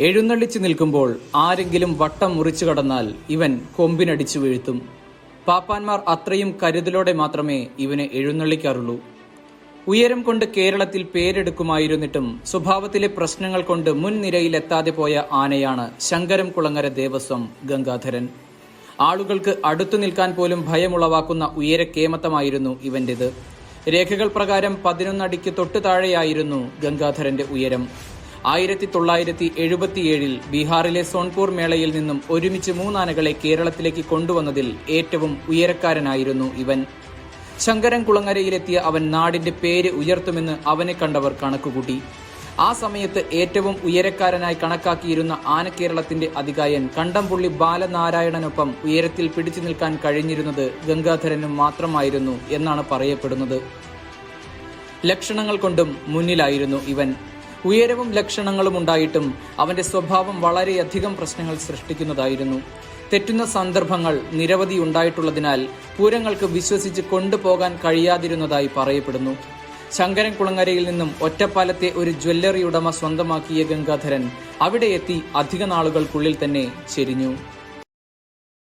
എഴുന്നള്ളിച്ചു നിൽക്കുമ്പോൾ ആരെങ്കിലും വട്ടം മുറിച്ചു കടന്നാൽ ഇവൻ കൊമ്പിനടിച്ചു വീഴ്ത്തും. പാപ്പാന്മാർ അത്രയും കരുതലോടെ മാത്രമേ ഇവനെ എഴുന്നള്ളിക്കാറുള്ളൂ. ഉയരം കൊണ്ട് കേരളത്തിൽ പേരെടുക്കുമായിരുന്നിട്ടും സ്വഭാവത്തിലെ പ്രശ്നങ്ങൾ കൊണ്ട് മുൻനിരയിലെത്താതെ പോയ ആനയാണ് ശങ്കരം കുളങ്ങര ദേവസ്വം ഗംഗാധരൻ. ആളുകൾക്ക് അടുത്തു നിൽക്കാൻ പോലും ഭയമുളവാക്കുന്ന ഉയരക്കേമത്തമായിരുന്നു ഇവന്റേത്. രേഖകൾ പ്രകാരം പതിനൊന്നടിക്ക് തൊട്ടു താഴെയായിരുന്നു ഗംഗാധരന്റെ ഉയരം. ആയിരത്തി തൊള്ളായിരത്തി എഴുപത്തിയേഴിൽ ബീഹാറിലെ സോൺപൂർ മേളയിൽ നിന്നും ഒരുമിച്ച് മൂന്നാനകളെ കേരളത്തിലേക്ക് കൊണ്ടുവന്നതിൽ ഏറ്റവും ഉയരക്കാരനായിരുന്നു ഇവൻ. ശങ്കരൻ കുളങ്ങരയിലെത്തിയ അവൻ നാടിന്റെ പേര് ഉയർത്തുമെന്ന് അവനെ കണ്ടവർ കണക്കുകൂട്ടി. ആ സമയത്ത് ഏറ്റവും ഉയരക്കാരനായി കണക്കാക്കിയിരുന്ന ആനക്കേരളത്തിന്റെ അധികായൻ കണ്ടംപുള്ളി ബാലനാരായണനൊപ്പം ഉയരത്തിൽ പിടിച്ചു നിൽക്കാൻ കഴിഞ്ഞിരുന്നത് ഗംഗാധരനും മാത്രമായിരുന്നു എന്നാണ് പറയപ്പെടുന്നത്. ലക്ഷണങ്ങൾ കൊണ്ടും മുന്നിലായിരുന്നു ഇവൻ. ഉയരവും ലക്ഷണങ്ങളും ഉണ്ടായിട്ടും അവന്റെ സ്വഭാവം വളരെയധികം പ്രശ്നങ്ങൾ സൃഷ്ടിക്കുന്നതായിരുന്നു. തെറ്റുന്ന സന്ദർഭങ്ങൾ നിരവധി ഉണ്ടായിട്ടുള്ളതിനാൽ പൂരങ്ങൾക്ക് വിശ്വസിച്ച് കൊണ്ടുപോകാൻ കഴിയാതിരുന്നതായി പറയപ്പെടുന്നു. ശങ്കരൻകുളങ്ങരയിൽ നിന്നും ഒറ്റപ്പാലത്തെ ഒരു ജ്വല്ലറി ഉടമ സ്വന്തമാക്കിയ ഗംഗാധരൻ അവിടെ എത്തി അധിക നാളുകൾക്കുള്ളിൽ തന്നെ ചെരിഞ്ഞു.